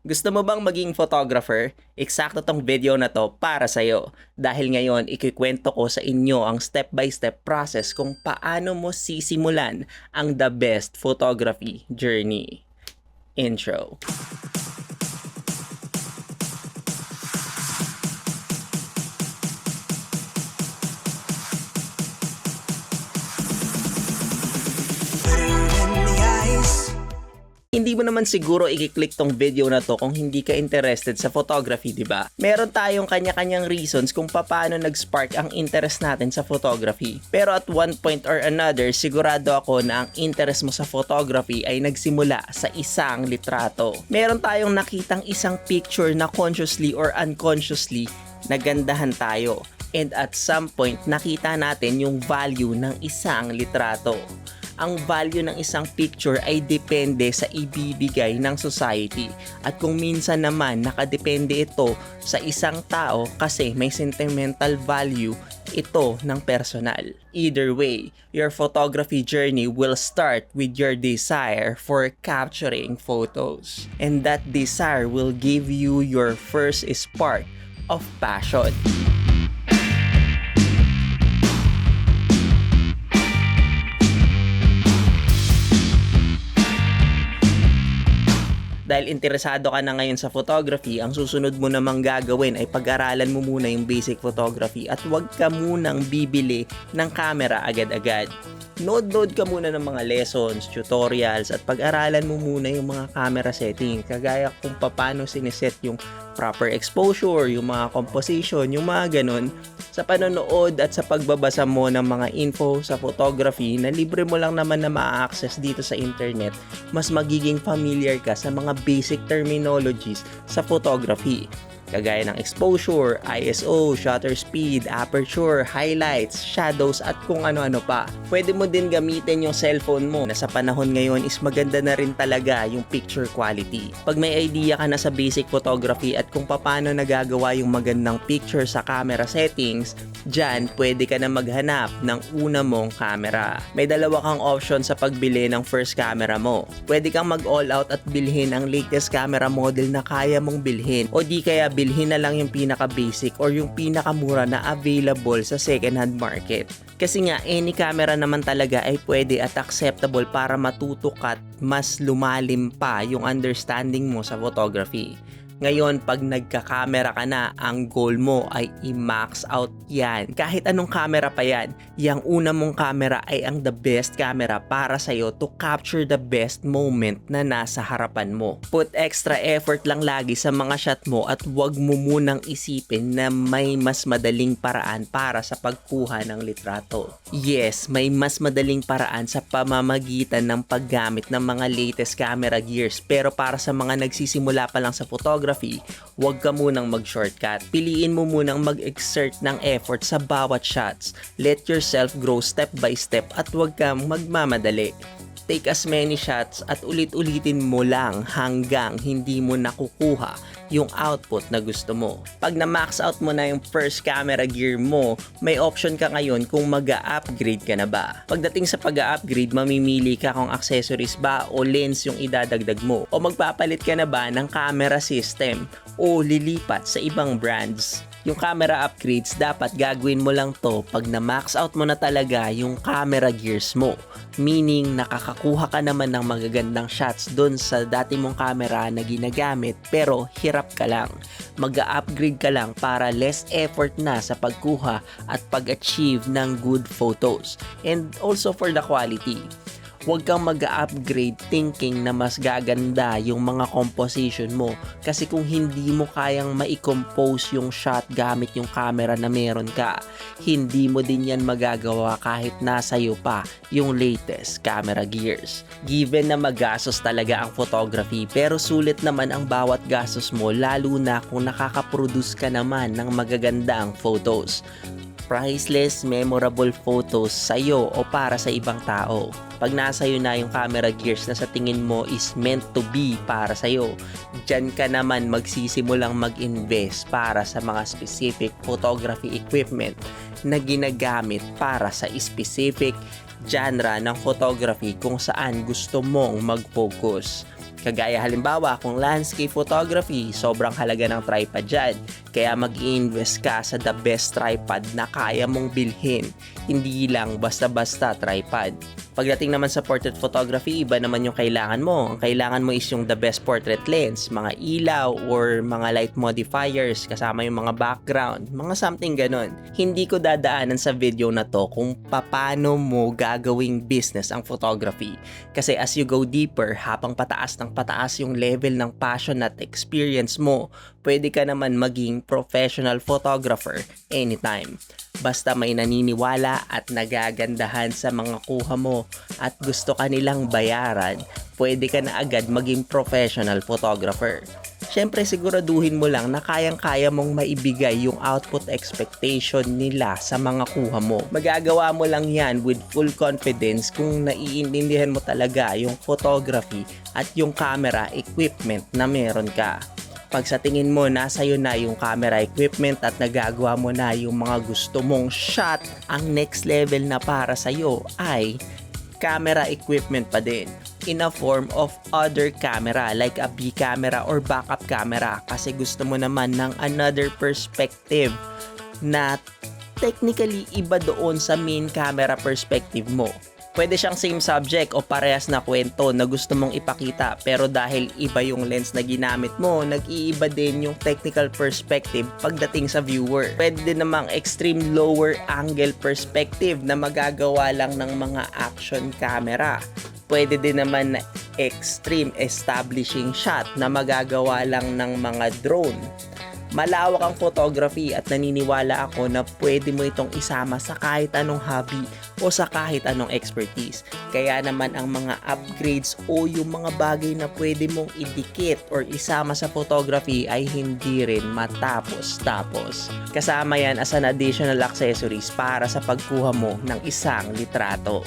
Gusto mo bang maging photographer? Eksakto tong video na to para sa'yo. Dahil ngayon, ikikwento ko sa inyo ang step-by-step process kung paano mo sisimulan ang the best photography journey. Intro. Hindi mo naman siguro i-click tong video na to kung hindi ka interested sa photography, di ba? Meron tayong kanya-kanyang reasons kung paano nag-spark ang interest natin sa photography. Pero at one point or another, sigurado ako na ang interest mo sa photography ay nagsimula sa isang litrato. Meron tayong nakitang isang picture na consciously or unconsciously nagandahan tayo. And at some point, nakita natin yung value ng isang litrato ang value ng isang picture ay depende sa ibibigay ng society. At kung minsan naman nakadepende ito sa isang tao kasi may sentimental value ito ng personal. Either way, your photography journey will start with your desire for capturing photos. And that desire will give you your first spark of passion. Dahil interesado ka na ngayon sa photography, ang susunod mo namang gagawin ay pag-aralan mo muna yung basic photography at huwag ka munang bibili ng camera agad-agad. Node-node ka muna ng mga lessons, tutorials at pag-aralan mo muna yung mga camera setting kagaya kung paano siniset yung proper exposure, yung mga composition, yung mga ganun sa panonood at sa pagbabasa mo ng mga info sa photography na libre mo lang naman na ma-access dito sa internet, mas magiging familiar ka sa mga basic terminologies sa photography kagaya ng exposure, ISO, shutter speed, aperture, highlights, shadows at kung ano-ano pa. Pwede mo din gamitin yung cellphone mo na sa panahon ngayon is maganda na rin talaga yung picture quality. Pag may idea ka na sa basic photography at kung paano nagagawa yung magandang picture sa camera settings, dyan pwede ka na maghanap ng una mong camera. May dalawa kang option sa pagbili ng first camera mo. Pwede kang mag all out at bilhin ang latest camera model na kaya mong bilhin o di kaya bilhin na lang yung pinaka basic or yung pinakamura na available sa second hand market. Kasi nga any camera naman talaga ay pwede at acceptable para matuto at mas lumalim pa yung understanding mo sa photography. Ngayon, pag nagka-camera ka na, ang goal mo ay i-max out yan. Kahit anong camera pa yan, yung una mong camera ay ang the best camera para sa'yo to capture the best moment na nasa harapan mo. Put extra effort lang lagi sa mga shot mo at huwag mo munang isipin na may mas madaling paraan para sa pagkuha ng litrato. Yes, may mas madaling paraan sa pamamagitan ng paggamit ng mga latest camera gears pero para sa mga nagsisimula pa lang sa photography, huwag ka munang mag-shortcut. Piliin mo munang mag-exert ng effort sa bawat shots. Let yourself grow step by step at huwag kang magmamadali. Take as many shots at ulit-ulitin mo lang hanggang hindi mo nakukuha yung output na gusto mo. Pag na-max out mo na yung first camera gear mo, may option ka ngayon kung mag upgrade ka na ba. Pagdating sa pag-upgrade, mamimili ka kung accessories ba o lens yung idadagdag mo o magpapalit ka na ba ng camera system o lilipat sa ibang brands yung camera upgrades, dapat gagawin mo lang to pag na-max out mo na talaga yung camera gears mo. Meaning, nakakakuha ka naman ng magagandang shots dun sa dati mong camera na ginagamit pero hirap ka lang. Mag-upgrade ka lang para less effort na sa pagkuha at pag-achieve ng good photos. And also for the quality huwag kang mag-upgrade thinking na mas gaganda yung mga composition mo. Kasi kung hindi mo kayang ma-compose yung shot gamit yung camera na meron ka, hindi mo din yan magagawa kahit nasa iyo pa yung latest camera gears. Given na magastos talaga ang photography, pero sulit naman ang bawat gastos mo lalo na kung nakaka-produce ka naman ng magagandang photos priceless, memorable photos sa'yo o para sa ibang tao. Pag nasa iyo na yung camera gears na sa tingin mo is meant to be para sa'yo, dyan ka naman magsisimulang mag-invest para sa mga specific photography equipment na ginagamit para sa specific genre ng photography kung saan gusto mong mag-focus. Kagaya halimbawa kung landscape photography, sobrang halaga ng tripod dyan. Kaya mag invest ka sa the best tripod na kaya mong bilhin. Hindi lang basta-basta tripod. Pagdating naman sa portrait photography, iba naman yung kailangan mo. Ang kailangan mo is yung the best portrait lens, mga ilaw or mga light modifiers kasama yung mga background, mga something ganon. Hindi ko dadaanan sa video na to kung paano mo gagawing business ang photography. Kasi as you go deeper, habang pataas ng pataas yung level ng passion at experience mo, pwede ka naman maging professional photographer anytime. Basta may naniniwala at nagagandahan sa mga kuha mo at gusto ka nilang bayaran, pwede ka na agad maging professional photographer. Siyempre siguraduhin mo lang na kayang-kaya mong maibigay yung output expectation nila sa mga kuha mo. Magagawa mo lang yan with full confidence kung naiintindihan mo talaga yung photography at yung camera equipment na meron ka pag sa tingin mo nasa iyo na yung camera equipment at nagagawa mo na yung mga gusto mong shot, ang next level na para sa iyo ay camera equipment pa din in a form of other camera like a B camera or backup camera kasi gusto mo naman ng another perspective na technically iba doon sa main camera perspective mo. Pwede siyang same subject o parehas na kwento na gusto mong ipakita pero dahil iba yung lens na ginamit mo, nag-iiba din yung technical perspective pagdating sa viewer. Pwede din namang extreme lower angle perspective na magagawa lang ng mga action camera. Pwede din naman na extreme establishing shot na magagawa lang ng mga drone. Malawak ang photography at naniniwala ako na pwede mo itong isama sa kahit anong hobby o sa kahit anong expertise. Kaya naman ang mga upgrades o yung mga bagay na pwede mong idikit or isama sa photography ay hindi rin matapos-tapos. Kasama yan as an additional accessories para sa pagkuha mo ng isang litrato.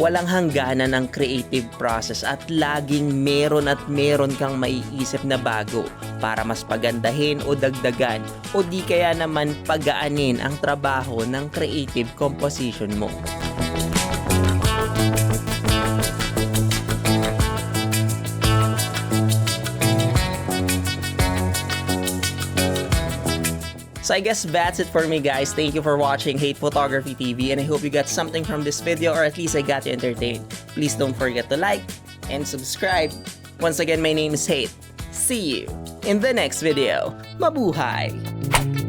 Walang hangganan ng creative process at laging meron at meron kang maiisip na bago para mas pagandahin o dagdagan o di kaya naman pagaanin ang trabaho ng creative composition mo. So I guess that's it for me guys. Thank you for watching Hate Photography TV and I hope you got something from this video or at least I got you entertained. Please don't forget to like and subscribe. Once again, my name is Hate. See you in the next video. Mabuhay!